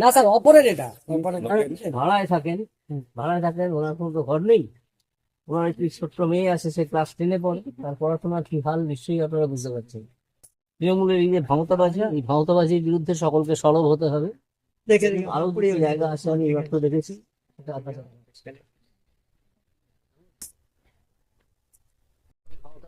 না স্যার অপরের এটা। ভাড়ায় থাকেন ভাড়ায় থাকেন ওনার কোনো তো ঘর নেই। ওনার একটি ছোট্ট মেয়ে আছে সে ক্লাস টেনে পড়ে। তার পড়াশোনার কি হাল নিশ্চয়ই আপনারা বুঝতে পারছেন। তৃণমূলের এই যে ভাঙতাবাজি এই ভাঙতাবাজির বিরুদ্ধে সকলকে সরব হতে হবে। দেখে আরও জায়গা আছে আমি এবার তো দেখেছি। এটা আপনার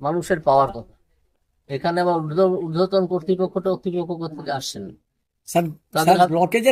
মানুষের পাওয়ার কথা। এখানে আবার ঊর্ধ্ব- ঊর্ধ্বতন কর্তৃপক্ষটা কর্তৃপক্ষ থেকে আসছেন? স্যার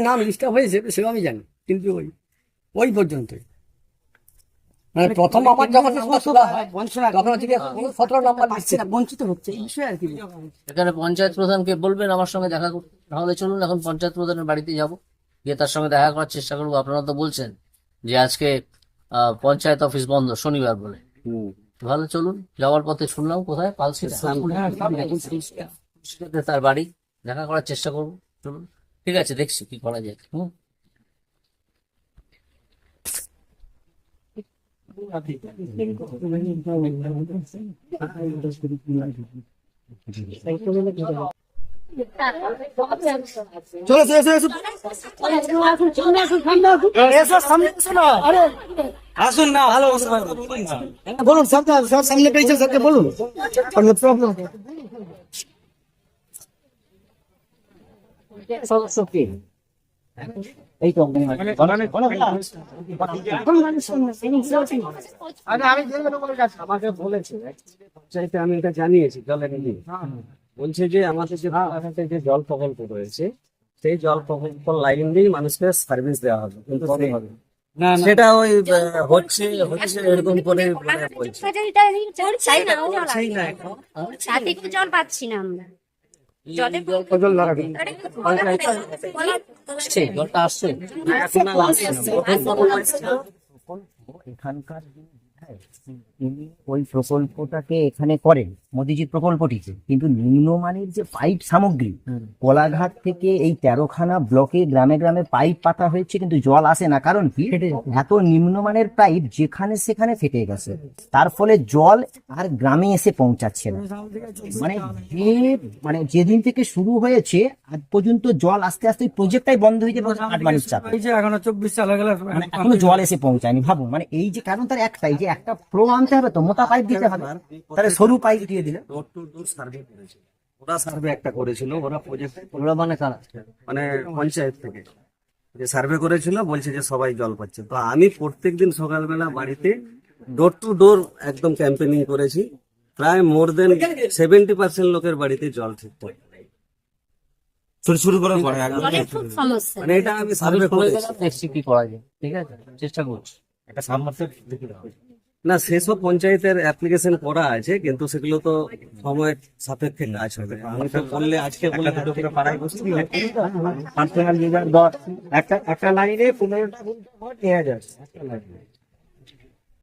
নাম লিস্টটা হয়েছে সেও আমি জানি কিন্তু ওই ওই পর্যন্তই। মানে প্রথম আমার যখন নাম্বার তোলা হয় তখন সতেরো নাম্বার বঞ্চিত হচ্ছে এই বিষয়ে আর কি এখানে পঞ্চায়েত প্রধানকে বলবেন আমার সঙ্গে দেখা করতে। তাহলে চলুন এখন পঞ্চায়েত প্রধানের বাড়িতে যাব। গিয়ে তার সঙ্গে দেখা করার চেষ্টা করব। আপনারা তো বলছেন যে আজকে আহ, পঞ্চায়েত অফিস বন্ধ শনিবার বলে। ভালো চলুন যাওয়ার পথে শুনলাম কোথায়? পালসি তার বাড়ি। দেখা করার চেষ্টা করব। চলুন। ঠিক আছে দেখছি কি করা যায়। হুম। চলো চলো চলো সামনে এসো না। আসুন না ভালো বলুন সামনে সামনে পেয়েছে স্যারকে বলুন। প্রবলেম আমি আমাকে বলেছে। আমি এটা জানিয়েছি জলের বলছে যে আমাদের যে বারাসাতে যে জল প্রকল্প রয়েছে সেই জল প্রকল্প লাইন দিয়েই মানুষকে সার্ভিস দেওয়া হবে। কিন্তু সেই- সেটা ওই হচ্ছে হচ্ছে এরকম করে জল পাচ্ছি না আমরা। এখানকার তিনি ওই প্রকল্পটাকে এখানে করেন মোদিজির কিন্তু নিম্নমানের যে পাইপ সামগ্রী কোলাঘাট থেকে এই তেরোখানা ব্লকে গ্রামে গ্রামে পাইপ পাতা হয়েছে কিন্তু জল আসে না। কারণ কি? এত নিম্নমানের পাইপ যেখানে সেখানে ফেটে গেছে। তার ফলে জল আর গ্রামে এসে পৌঁছাচ্ছে না। মানে যে মানে যেদিন থেকে শুরু হয়েছে আজ পর্যন্ত জল আস্তে আস্তে প্রজেক্টটাই বন্ধ হয়ে যাবে আট মানুষ চাপে। এখনও চব্বিশ সাল হয়ে গেল মানে এখনও জল এসে পৌঁছায়নি ভাবুন। মানে এই যে কারণ তার একটাই যে একটা ফ্লো আনতে হবে তো মোটা পাইপ দিতে হবে। তাহলে সরু পাইপ দিয়ে দিলে। ডোর টু ডোর সার্ভে করেছে ওরা সার্ভে একটা করেছিল ওরা প্রজেক্ট ওরা মানে কারা? মানে পঞ্চায়েত থেকে। যে সার্ভে করেছিল বলছে যে সবাই জল পাচ্ছে। তো আমি প্রত্যেকদিন সকালবেলা বাড়িতে ডোর টু ডোর একদম ক্যাম্পেনিং করেছি। প্রায় মোর দেন সেভেন্টি পার্সেন্ট লোকের বাড়িতে জল ঠিকঠাক শুরু শুরু করে পড়ে একদম। জলের খুব সমস্যা। মানে এটা আমি সার্ভে করে করেছি। দেখছি কি করা যায়। ঠিক আছে? চেষ্টা করছি। না সেসব পঞ্চায়েতের অ্যাপ্লিকেশন করা আছে কিন্তু সেগুলো তো সময়ের সাপেক্ষে কাজ হবে। আমি তো বললে আজকে বলে দুটো করে পাড়ায় বসছি দশ। একটা একটা লাইনে পনেরোটা নেওয়া যাচ্ছে একটা লাইনে